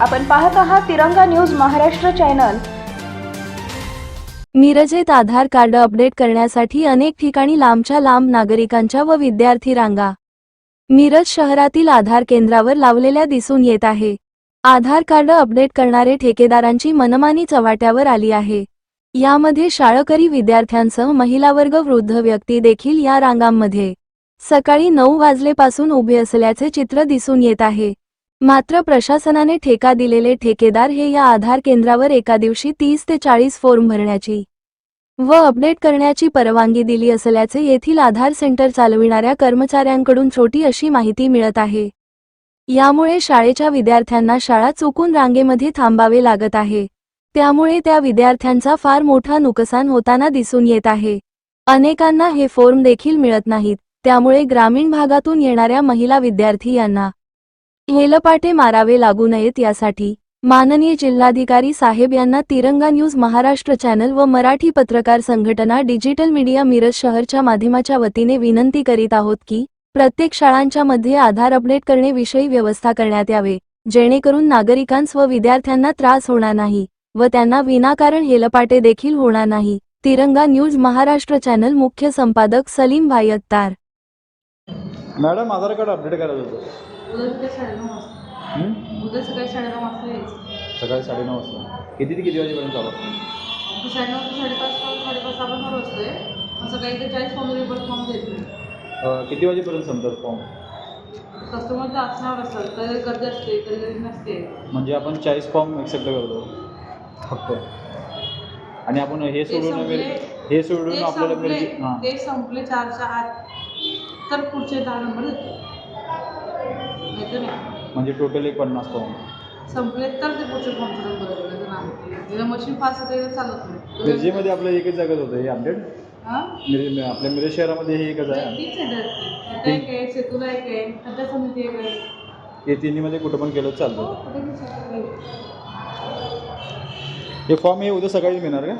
आपण पाहत आहात तिरंगा न्यूज महाराष्ट्र चॅनल. मिरजेत आधार कार्ड अपडेट करण्यासाठी अनेक ठिकाणी लांबच्या लांब नागरिकांच्या व विद्यार्थी रांगा. मिरज शहरातील आधार केंद्रावर लावलेल्या दिसून येत आहे. आधार कार्ड अपडेट करणारे ठेकेदारांची मनमानी चव्हाट्यावर आली आहे. यामध्ये शाळकरी विद्यार्थ्यांसह महिला वर्ग वृद्ध व्यक्ती देखील या रांगांमध्ये. सकाळी नऊ वाजलेपासून उभे असल्याचे चित्र दिसून येत आहे. मात्र प्रशासनाने ठेका दिलेले ठेकेदार हे या आधार केंद्रावर एका दिवशी तीस ते चाळीस फॉर्म भरण्याची व अपडेट करण्याची परवानगी दिली असल्याचे येथील आधार सेंटर चालविणाऱ्या कर्मचाऱ्यांकडून छोटी अशी माहिती मिळत आहे. यामुळे शाळेच्या विद्यार्थ्यांना शाळा चुकून रांगेमध्ये थांबावे लागत आहे. त्यामुळे त्या विद्यार्थ्यांचा फार मोठा नुकसान होताना दिसून येत आहे. अनेकांना हे फॉर्म देखील मिळत नाहीत. त्यामुळे ग्रामीण भागातून येणाऱ्या महिला विद्यार्थी यांना हेलपाटे मारावे लागू नयेत यासाठी माननीय जिल्हाधिकारी साहेब यांना तिरंगा न्यूज महाराष्ट्र चॅनल व मराठी पत्रकार संघटना डिजिटल मीडिया मिरज शहरच्या माध्यमाच्या वतीने विनंती करीत आहोत की प्रत्येक शाळांच्या मध्ये आधार अपडेट करण्याविषयी व्यवस्था करण्यात यावे. जेणेकरून नागरिकांस व विद्यार्थ्यांना त्रास होणार नाही व त्यांना विनाकारण हेलपाटे देखील होणार नाही. तिरंगा न्यूज महाराष्ट्र चॅनल मुख्य संपादक Salim Bhai Attar. Madam Aadhaar card update करायचं होतं. उद्या सकाळी साडेनऊ वाजता. हं? उद्या सकाळी साडेनऊ वाजता यायचं. सकाळी साडेनऊ वाजता. किती ते किती वाजेपर्यंत चालू असतं? ते साडेनऊ ते साडेपाच साडेपाच आपण चालू असतोय मग सकाळी ते चाळीस फॉर्म रिपोर्ट फॉर्म देतो अं, किती वाजेपर्यंत संपतात फॉर्म कस्टमरचं असण्यावर असतात. कधी गर्दी असते कधी गर्दी नसते. म्हणजे आपण चाळीस फॉर्म एक्सेप्ट करतो. फक्त. आणि आपण हे ते सोडून संपले मिर- हे सोडून ते आपल्याला संपले मिरजी हां. ते संपले चारच्या आत. तर पुढचे दहा नंबर देतो म्हणजे टोटल एक पन्नास फॉर्म संपले तर ते पुढचे नाही तिथं मशीन फास्ट होते चालत नाही मिरजेमध्ये आपलं एकच जागाच होतं हे अपडेट हां? आपल्या मिरज शहरामध्ये हे एकच आहे. एक आहे सेतूला एक आहे पंचायत समिती एक आहे. हे तिन्हीमध्ये कुठं पण केलं तर चालतं? हे फॉर्म हे उद्या सकाळी मिळणार का?